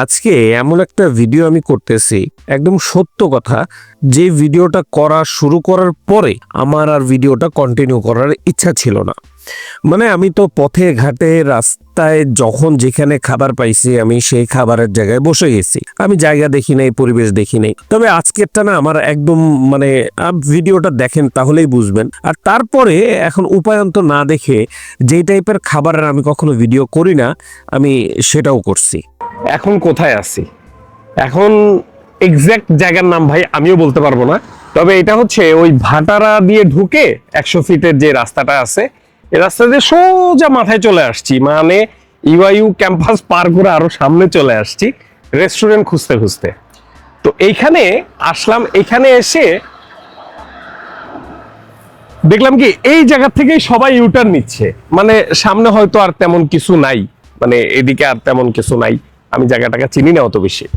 আজকে এমন একটা ভিডিও আমি করতেছি, একদম সত্য কথা, যে ভিডিওটা করা শুরু করার পরে আমার আর ভিডিওটা কন্টিনিউ করার ইচ্ছা ছিল না। মানে আমি তো পথে ঘাটে রাস্তায় যখন যেখানে খাবার পাইছি, আমি সেই খাবারের জায়গায় বসে গেছি। আমি জায়গা দেখি নাই, পরিবেশ দেখি নাই। তবে আজকেরটা না আমার একদম মানে ভিডিওটা দেখেন তাহলেই বুঝবেন। আর তারপরে এখন উপায়ন্ত না দেখে যেই টাইপের খাবারের আমি কখনো ভিডিও করি না, আমি সেটাও করছি। এখন কোথায় আছি? এখন এক্স্যাক্ট জায়গার নাম ভাই আমিও বলতে পারব না। তবে এটা হচ্ছে ওই ভাটারা দিয়ে ঢুকে একশো ফিটের যে রাস্তাটা আছে এই রাস্তা দিয়ে সোজা মাথায় চলে আসছি। মানে ইউআইউ ক্যাম্পাস পার করে আরও সামনে চলে আসছি রেস্টুরেন্ট খুঁজতে খুঁজতে। তো এইখানে আসলাম এখানে এসে দেখলাম কি এই জায়গা থেকেই সবাই ইউটার্ন নিচ্ছে। মানে সামনে হয়তো আর তেমন কিছু নাই। মানে এদিকে আর তেমন কিছু নাই। আমি জায়গাটাকে চিনি না অত বেশি।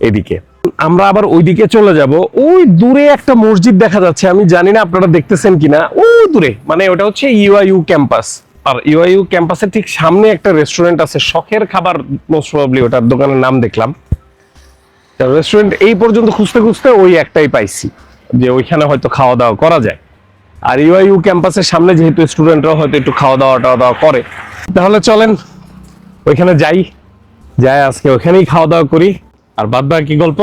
এদিকে। আমরা আবার ওইদিকে চলে যাব। ওই দূরে একটা মসজিদ দেখা যাচ্ছে। আমি জানি না আপনারা দেখতেছেন কিনা। ওই দূরে। মানে ওটা হচ্ছে ইউআইউ ক্যাম্পাস। আর ইউআইউ ক্যাম্পাসের ঠিক সামনে একটা রেস্টুরেন্ট আছে। শখের খাবার মোস্ট ওটার দোকানের নাম দেখলাম। রেস্টুরেন্ট এই পর্যন্ত খুঁজতে খুঁজতে ওই একটাই পাইছি। যে ওইখানে হয়তো খাওয়া দাওয়া করা যায়। আর ইউআইউ ক্যাম্পাসের সামনে যেহেতু স্টুডেন্টরা হয়তো একটু খাওয়া দাওয়া টাওয়া দাওয়া করে। তাহলে চলেন, ওইখানে যাই। যাই, আজকে ওইখানেই খাওয়া দাওয়া করি। আর বাদ বাকি গল্প?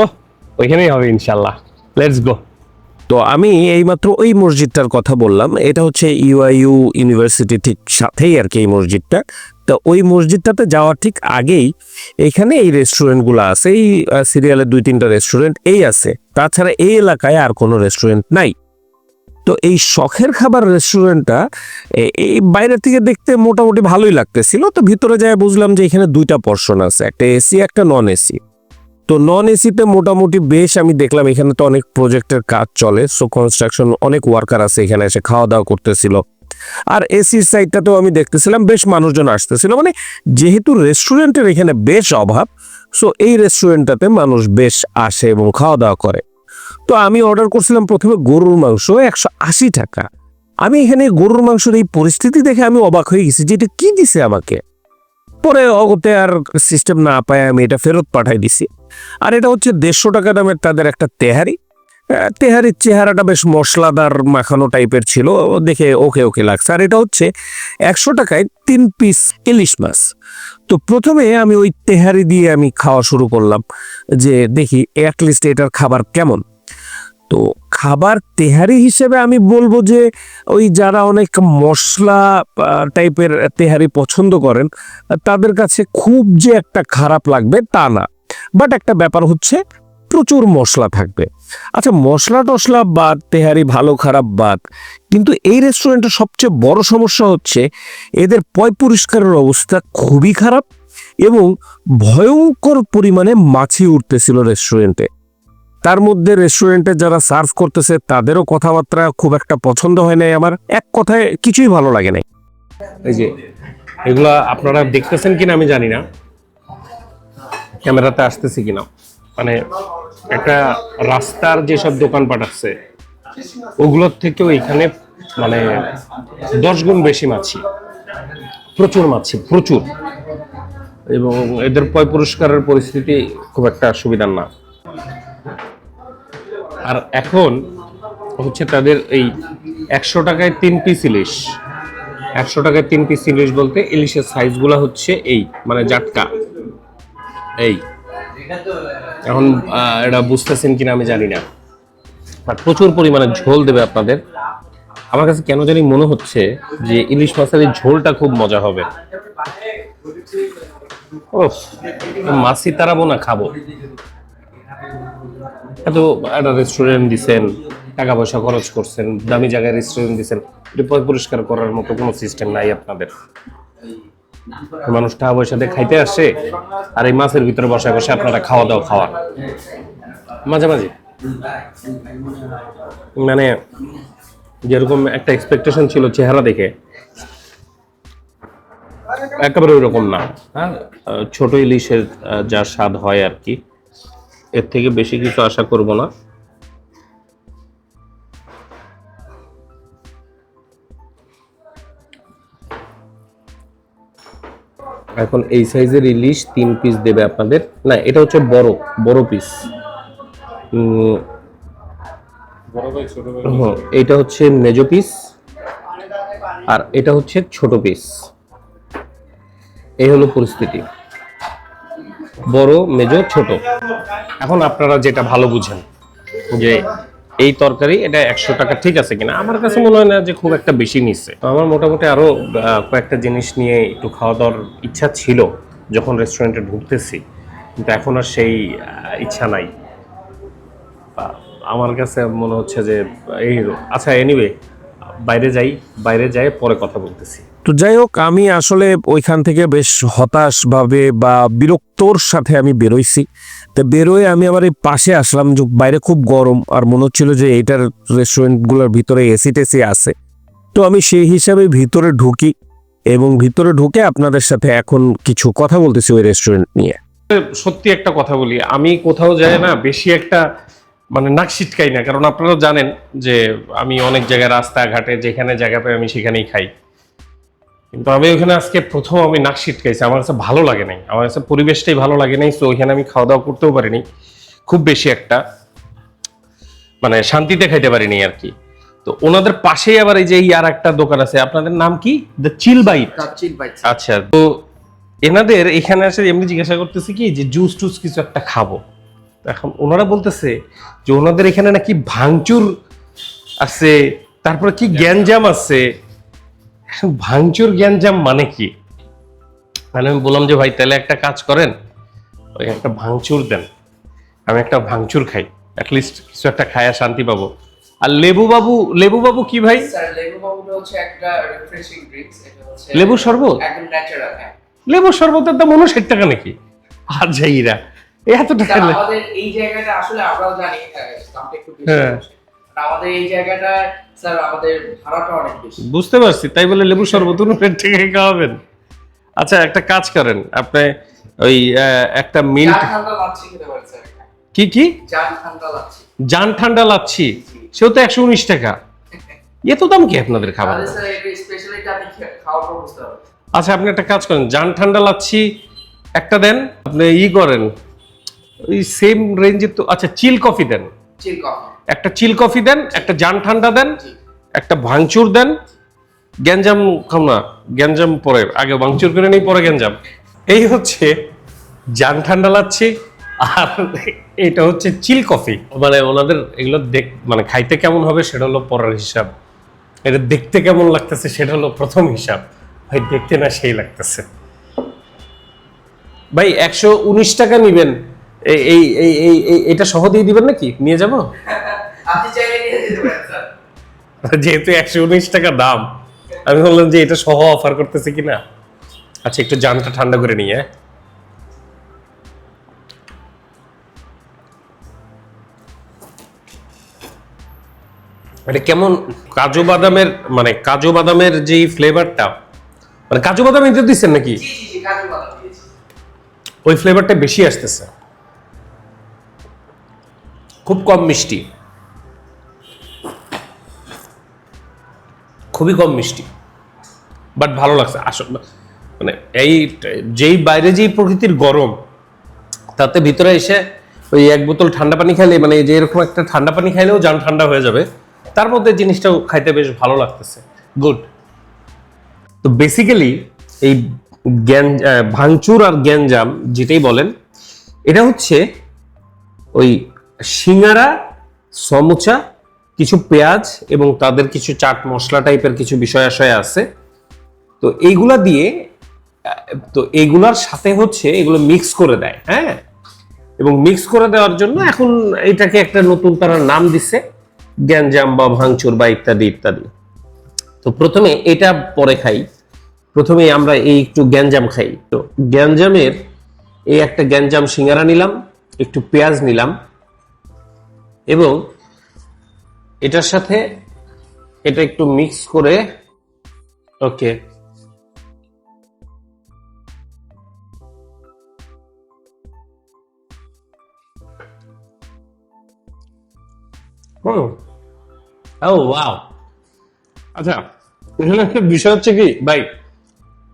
ওইখানেই হবে ইনশাল্লাহ। লেটস গো তো আমি এইমাত্র ওই মসজিদটার কথা বললাম। এটা হচ্ছে ইউআইইউ ইউনিভার্সিটি ঠিক সাথেই আর কি এই মসজিদটা। তো ওই মসজিদটাতে যাওয়ার ঠিক আগেই এখানে এই রেস্টুরেন্টগুলো আছে। এই সিরিয়ালের দুই তিনটা রেস্টুরেন্ট এই আছে। তাছাড়া এই এলাকায় আর কোনো রেস্টুরেন্ট নাই। তো এই শখের খাবার রেস্টুরেন্টটা এই বাইরে থেকে দেখতে মোটামুটি ভালোই লাগতেছিল। তো ভিতরে যায় বুঝলাম যে এখানে দুইটা পর্শন আছে, একটা এসি একটা নন এসি তো নন এসিতে মোটামুটি বেশ আমি দেখলাম এখানে তো অনেক প্রজেক্টের কাজ চলে। সো কনস্ট্রাকশন অনেক ওয়ার্কার আছে এখানে এসে খাওয়া দাওয়া করতেছিল। আর এসির সাইডটাতেও আমি দেখতেছিলাম বেশ মানুষজন আসতেছিল। মানে যেহেতু রেস্টুরেন্টের এখানে বেশ অভাব সো এই রেস্টুরেন্টটাতে মানুষ বেশ আসে এবং খাওয়া দাওয়া করে। তো আমি অর্ডার করছিলাম প্রথমে গরুর মাংস, একশো আশি টাকা। আমি এখানে গরুর মাংসের এই পরিস্থিতি দেখে আমি অবাক হয়ে গেছি যে এটা কি দিছে আমাকে। পরে অগতে আর সিস্টেম না পায় আমি এটা ফেরত পাঠাই দিছি। আর এটা হচ্ছে দেড়শো টাকা দামের তাদের একটা তেহারি। তেহারির চেহারাটা বেশ মশলাদার মাখানো টাইপের ছিল, দেখে ওকে ওকে লাগছে। আর এটা হচ্ছে একশো টাকায় তিন পিস ইলিশ মাছ। তো প্রথমে আমি ওই তেহারি দিয়ে আমি খাওয়া শুরু করলাম, যে দেখি অ্যাটলিস্ট এটার খাবার কেমন। তো খাবার তেহারি হিসেবে আমি বলব যে ওই যারা অনেক মশলা টাইপের তেহারি পছন্দ করেন, তাদের কাছে খুব যে একটা খারাপ লাগবে তা না। বাট একটা ব্যাপার হচ্ছে প্রচুর মশলা থাকবে। আচ্ছা মশলা টশলা বাদ, তেহারি ভালো খারাপ বাদ, কিন্তু এই রেস্টুরেন্টের সবচেয়ে বড় সমস্যা হচ্ছে এদের পয় পরিষ্কারের অবস্থা খুবই খারাপ এবং ভয়ঙ্কর পরিমাণে মাছি উঠতেছিল রেস্টুরেন্টে তার মধ্যে রেস্টুরেন্টে যারা সার্ভ করতেছে, তাদেরও কথাবার্তা খুব একটা পছন্দ হয় নাই আমার। এক কথায় কিছুই ভালো লাগে নাই। এই যে, এগুলা আপনারা দেখতেছেন কিনা আমি জানি না। ক্যামেরাতে আসতেছে কিনা। মানে একটা রাস্তার যেসব দোকানপাট আছে, ওগুলোর থেকেও এখানে মানে দশ গুণ বেশি মাছি। প্রচুর মাছি, প্রচুর। এবং এদের পয় পুরস্কারের পরিস্থিতি খুব একটা সুবিধার না। আর এখন হচ্ছে তাদের এই একশো টাকায় তিন পিস ইলিশ। একশো টাকায় তিন পিস ইলিশ বলতে ইলিশের সাইজগুলো হচ্ছে এই মানে জাটকা। এই। এখন এটা বুঝতেছেন কিনা আমি জানি না। আর প্রচুর পরিমাণে ঝোল দেবে আপনাদের। আমার কাছে কেন জানি মনে হচ্ছে যে ইলিশ মাছের এই ঝোলটা খুব মজা হবে। মাছি তারাবো না, খাব। এত একটা রেস্টুরেন্ট দিছেন টাকা পয়সা খরচ করছেন দামি জায়গায় রেস্টুরেন্ট দিছেন এটা পরিষ্কার করার মতো কোনো সিস্টেম নাই আপনাদের। মানুষ টাকা পয়সা দিয়ে খাইতে আসে আর এই মাছের ভিতরে বসে বসে আপনারা খাওয়া দাওয়া খাওয়া মাঝে মাঝে। মানে যেরকম একটা এক্সপেকটেশন ছিল চেহারা দেখে একেবারে ওইরকম না। হ্যাঁ। ছোট ইলিশের যা স্বাদ হয় আর কি। এর থেকে বেশি কিছু আশা করব না। এখন এই সাইজের ইলিশ তিন পিস দেবে আপনাদের। না এটা হচ্ছে বড় বড় পিস এটা হচ্ছে মেজো পিস আর এটা হচ্ছে ছোট পিস এই হলো পরিস্থিতি। বড় মেজো ছোট। এখন আপনারা যেটা ভালো বুঝেন যে এই তরকারি এটা একশো টাকা ঠিক আছে কিনা। আমার কাছে মনে হয় না যে খুব একটা বেশি নিচ্ছে। তো আমার মোটামুটি আরও কয়েকটা জিনিস নিয়ে একটু খাওয়া দাওয়ার ইচ্ছা ছিল যখন রেস্টুরেন্টে ঢুকতেছি। কিন্তু এখন আর সেই ইচ্ছা নাই। আমার কাছে মনে হচ্ছে যে এই আচ্ছা এনিওয়ে বাইরে যাই বাইরে যাই, পরে কথা বলতেছি। তো যাই হোক, আমি আসলে ওইখান থেকে বেশ হতাশ ভাবে বা বিরক্তর সাথে আমি বেরোইছি। তো বেরোয় আমি আবার এই পাশে আসলাম, যে বাইরে খুব গরম আর মনে হচ্ছিল যে এইটার রেস্টুরেন্টগুলোর ভিতরে এসি টেসি আছে। তো আমি সেই হিসাবে ভিতরে ঢুকি এবং ভিতরে ঢুকে আপনাদের সাথে এখন কিছু কথা বলতেছি ওই রেস্টুরেন্ট নিয়ে। সত্যি একটা কথা বলি, আমি কোথাও যাই না, বেশি একটা মানে নাক ছিটকাই না, কারণ আপনারা জানেন যে আমি অনেক জায়গায় রাস্তাঘাটে যেখানে জায়গা পাই আমি সেখানেই খাই। কিন্তু আমি ওখানে আজকে প্রথম আমি নাক ছিটকাইছি আমার কাছে ভালো লাগে নাই। আমার কাছে পরিবেশটাই ভালো লাগে নাই তো ওইখানে আমি খাওয়া দাওয়া করতেও পারিনি। খুব বেশি একটা মানে শান্তিতে খাইতে পারিনি আর কি। তো ওনাদের পাশেই আবার এই যে আর একটা দোকান আছে আপনাদের নাম কি? দ্য চিল বাইট আচ্ছা তো এনাদের এখানে এসে এমনি জিজ্ঞাসা করতেছি কি যে জুস টুস কিছু একটা খাব। এখন ওনারা বলতেছে যে ওনাদের এখানে নাকি ভাঙচুর আছে তারপরে কি গ্যাঞ্জাম আছে এখন ভাঙচুর গ্যাঞ্জাম মানে কি? মানে আমি বললাম যে ভাই তাহলে একটা কাজ করেন ওই একটা ভাঙচুর দেন। আমি একটা ভাঙচুর খাই অ্যাটলিস্ট কিছু একটা খায়া শান্তি পাবো। আর লেবু বাবু লেবু বাবু কি ভাই? লেবু বাবুটা হচ্ছে একটা রিফ্রেশিং ড্রিঙ্কস এটা হচ্ছে লেবু শরবত? একদম ন্যাচারাল হ্যাঁ। শরবতের দাম উনষাট টাকা নাকি? আচ্ছা ইরা এত টাকা আমাদের এই জায়গাটা আসলে আমরাও জানি দামটা একটু বেশি হ্যাঁ। আমাদের এই জায়গাটা স্যার আমাদের ভাড়াটা অনেক বেশি। বুঝতে পারছি তাই বলে লেবু শরবত উনষাট টাকায় খাওয়াবেন। আচ্ছা একটা কাজ করেন আপনি ওই একটা মিন্ট কি কি? জান ঠান্ডা লাচ্ছি সেও তো একশো উনিশ টাকা। এত দাম কি আপনাদের খাবার? আচ্ছা আপনি একটা কাজ করেন জান ঠান্ডা লাচ্ছি একটা দেন আপনি ই করেন ওই সেম রেঞ্জের তো আচ্ছা চিল কফি দেন। একটা চিল কফি দেন একটা জান ঠান্ডা দেন একটা ভাঙচুর দেন গ্যাঞ্জাম খাম না গ্যাঞ্জাম পরে আগে ভাঙচুর করে নেই পরে গ্যাঞ্জাম। এই হচ্ছে জান ঠান্ডা লাচ্ছি আর এটা হচ্ছে চিল কফি মানে ওনাদের এগুলো দেখ মানে খাইতে কেমন হবে সেটা হলো পরের হিসাব। এটা দেখতে কেমন লাগতেছে সেটা হলো প্রথম হিসাব। ভাই দেখতে না সেই লাগতেছে। ভাই একশো উনিশ টাকা নিবেন। এই এই এই এই- এটা সহ দিয়ে দিবেন নাকি? নিয়ে যাব? আপনি চাইলে নিয়ে যেতে পারেন স্যার। যেহেতু একশো উনিশ টাকা দাম আমি বললাম যে এটা সহ অফার করতেছে কিনা? আচ্ছা একটু জানটা ঠান্ডা করে নিয়ে। এটা কেমন কাজু বাদামের মানে কাজু বাদামের যে ফ্লেভারটা মানে কাজু বাদাম এতে দিচ্ছেন নাকি? ওই ফ্লেভারটা বেশি আসতেছে। খুব কম মিষ্টি। খুবই কম মিষ্টি। বাট ভালো লাগছে। আসলে মানে এই, যেই বাইরে যেই প্রকৃতির গরম, তাতে ভিতরে এসে ওই এক বোতল ঠান্ডা পানি খাইলে মানে যে এরকম একটা ঠান্ডা পানি খাইলেও যান ঠান্ডা হয়ে যাবে, তার মধ্যে জিনিসটাও খাইতে বেশ ভালো লাগতেছে। গুড তো বেসিক্যালি এই জ্ঞান ভাঙচুর আর জ্ঞানজাম যেটাই বলেন, এটা হচ্ছে ওই সিঙ্গারা, সমুচা, কিছু পেঁয়াজ এবং তাদের কিছু চাট মশলা টাইপের কিছু বিষয় আশয় আছে। তো এইগুলা দিয়ে, তো এইগুলার সাথে হচ্ছে এগুলো মিক্স করে দেয় হ্যাঁ? এবং মিক্স করে দেওয়ার জন্য এখন এটাকে একটা নতুন তারা নাম দিছে, গ্যাঞ্জাম বা ভাঙচুর বা ইত্যাদি ইত্যাদি। তো প্রথমে এটা পরে খাই। প্রথমে আমরা এই একটু গ্যাঞ্জাম খাই। তো গ্যাঞ্জামের এই একটা গ্যাঞ্জাম সিঙ্গারা নিলাম, একটু পেঁয়াজ নিলাম এবং এটার সাথে এটা একটু মিক্স করে ওকে ও ওয়াও আচ্ছা এখানে একটা বিষয় হচ্ছে কি ভাই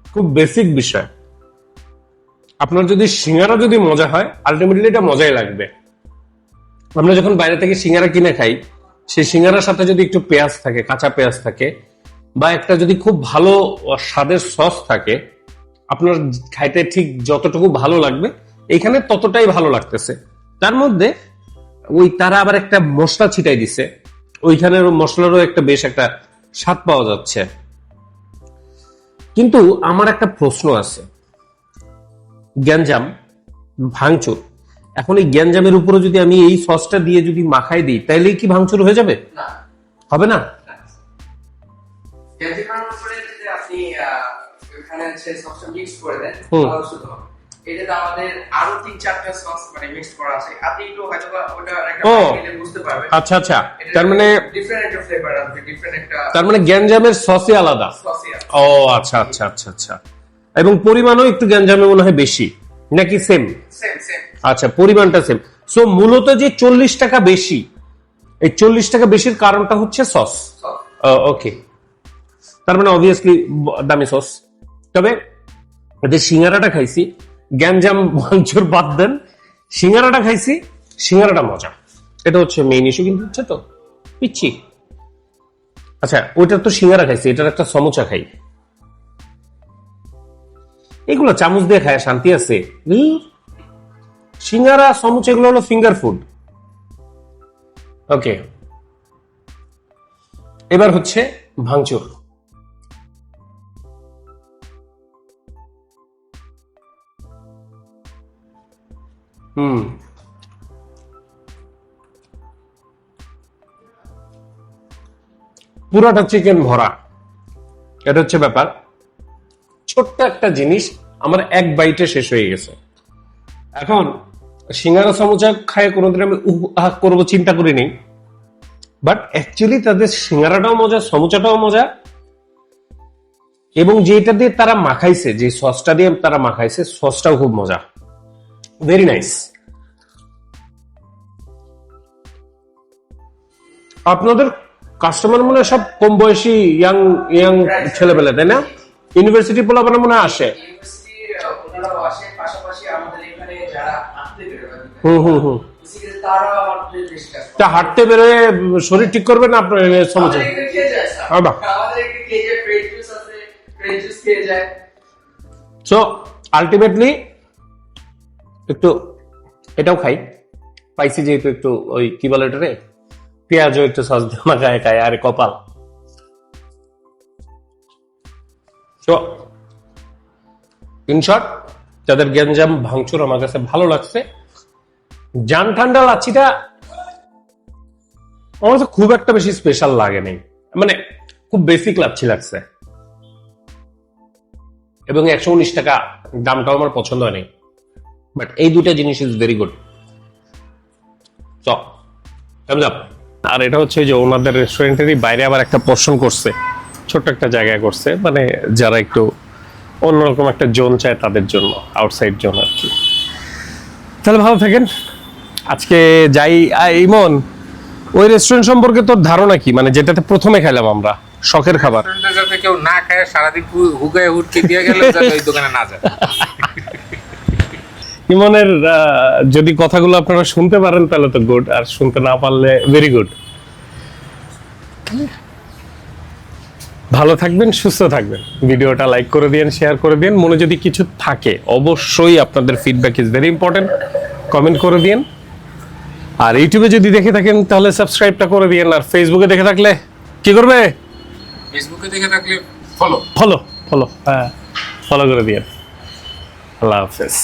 খুব বেসিক বিষয়। আপনার যদি সিঙ্গারা যদি মজা হয় আলটিমেটলি এটা মজাই লাগবে। আমরা যখন বাইরে থেকে সিঙ্গারা কিনে খাই, সেই সিঙ্গারার সাথে যদি একটু পেঁয়াজ থাকে, কাঁচা পেঁয়াজ থাকে, বা একটা যদি খুব ভালো স্বাদের সস থাকে, আপনার খাইতে ঠিক যতটুকু ভালো লাগবে, এখানে ততটাই ভালো লাগতেছে। তার মধ্যে ওই তারা আবার একটা মশলা ছিটাই দিছে। ওইখানের মশলারও একটা বেশ একটা স্বাদ পাওয়া যাচ্ছে। কিন্তু আমার একটা প্রশ্ন আছে। গ্যাঞ্জাম ভাঙচুর। এখন এই গ্যাঞ্জামের উপরে যদি আমি এই সসটা দিয়ে যদি মাখাই দিই তাইলেই কি ভাঙচুর হয়ে যাবে? না। হবে না। তাহলে মানে আচ্ছা আচ্ছা। তার মানে তার মানে গ্যাঞ্জামের আলাদা। ও আচ্ছা আচ্ছা আচ্ছা আচ্ছা। এবং পরিমাণও একটু গ্যাঞ্জামে মনে হয় বেশি। নাকি সেম আচ্ছা পরিমাণটা সেম সো মূলত যে চল্লিশ টাকা বেশি এই চল্লিশ টাকা বেশির কারণটা হচ্ছে সস ওকে তার মানে অবভিয়াসলি দামি সস তবে এদের সিঙ্গারাটা খাইছি গ্যাঞ্জাম ভাঙচুর বাদ দেন সিঙ্গারাটা খাইছি সিঙ্গারাটা মজা। এটা হচ্ছে মেইন ইস্যু কিন্তু হচ্ছে তো পিচ্ছি। আচ্ছা ওইটার তো সিঙ্গারা খাইছি এটার একটা সমোচা খাই। এগুলো চামচ দিয়ে খায়, শান্তি আছে। সিঙ্গারা, সমুচ, এগুলো হলো ফিঙ্গার ফুড ওকে এবার হচ্ছে ভাঙচুর। হুম। পুরাটা চিকেন ভরা। এটা হচ্ছে ব্যাপার। ছোট্ট একটা জিনিস আমার এক বাইটে শেষ হয়ে গেছে। এখন সিঙ্গারা সমুচা খায় কোনোদিন আমি উহ করব চিন্তা করিনি। বাট অ্যাকচুয়ালি তাদের সিঙ্গারাটাও মজা, সমুচাটাও মজা। এবং যেটা দিয়ে তারা মাখাইছে, যে সসটা দিয়ে তারা মাখাইছে, সসটাও খুব মজা। ভেরি নাইস আপনাদের কাস্টমার মনে সব কম বয়সী ইয়াং ইয়াং ছেলেবেলা তাই না? ইউনিভার্সিটি পোলাপানা মনে আসে। হুম হুম হুম। তা হাঁটতে বেরোয়, শরীর ঠিক করবে না আপনার যায় সো আলটিমেটলি একটু এটাও খাই। পাইছি যেহেতু একটু ওই কি বলে এটা রে পেঁয়াজও একটু সস দিয়ে মাখায় খায়, আরে কপাল। তো ইন শর্ট যাদের গ্যাঞ্জাম ভাঙচুর আমার কাছে ভালো লাগছে, জান ঠান্ডা লাচ্ছিটা আমার কাছে খুব একটা বেশি স্পেশাল লাগে নাই। মানে খুব বেসিক লাচ্ছি লাগছে। এবং একশো উনিশ টাকা দামটাও আমার পছন্দ হয়নি বাট এই দুটা জিনিস ইজ ভেরি গুড আর এটা হচ্ছে যে ওনাদের রেস্টুরেন্টেরই বাইরে আবার একটা পোর্শন করছে। ছোট্ট একটা জায়গায় করছে মানে যারা একটু অন্যরকম একটা জোন চায় তাদের জন্য আউটসাইড জোন আর কি। তাহলে ভালো থাকেন। আজকে যাই ইমন ওই রেস্টুরেন্ট সম্পর্কে তোর ধারণা কি? মানে যেটাতে প্রথমে খেলাম আমরা শখের খাবার। যাতে কেউ না খায় সারাদিন হুগায় হুটকে দিয়ে গেলে যাতে ওই দোকানে না যায়। ইমনের যদি কথাগুলো আপনারা শুনতে পারেন তাহলে তো গুড আর শুনতে না পারলে ভেরি গুড ভালো থাকবেন সুস্থ থাকবেন। ভিডিওটা লাইক করে দিন শেয়ার করে দিন মনে যদি কিছু থাকে অবশ্যই আপনাদের feedback is very important comment করে দিন আর ইউটিউবে যদি দেখে থাকেন তাহলে সাবস্ক্রাইবটা করে দিন আর ফেসবুকে দেখে থাকলে কি করবে? ফেসবুকে দেখে থাকলে ফলো ফলো ফলো হ্যাঁ। ফলো করে দিন আল্লাহ হাফেজ।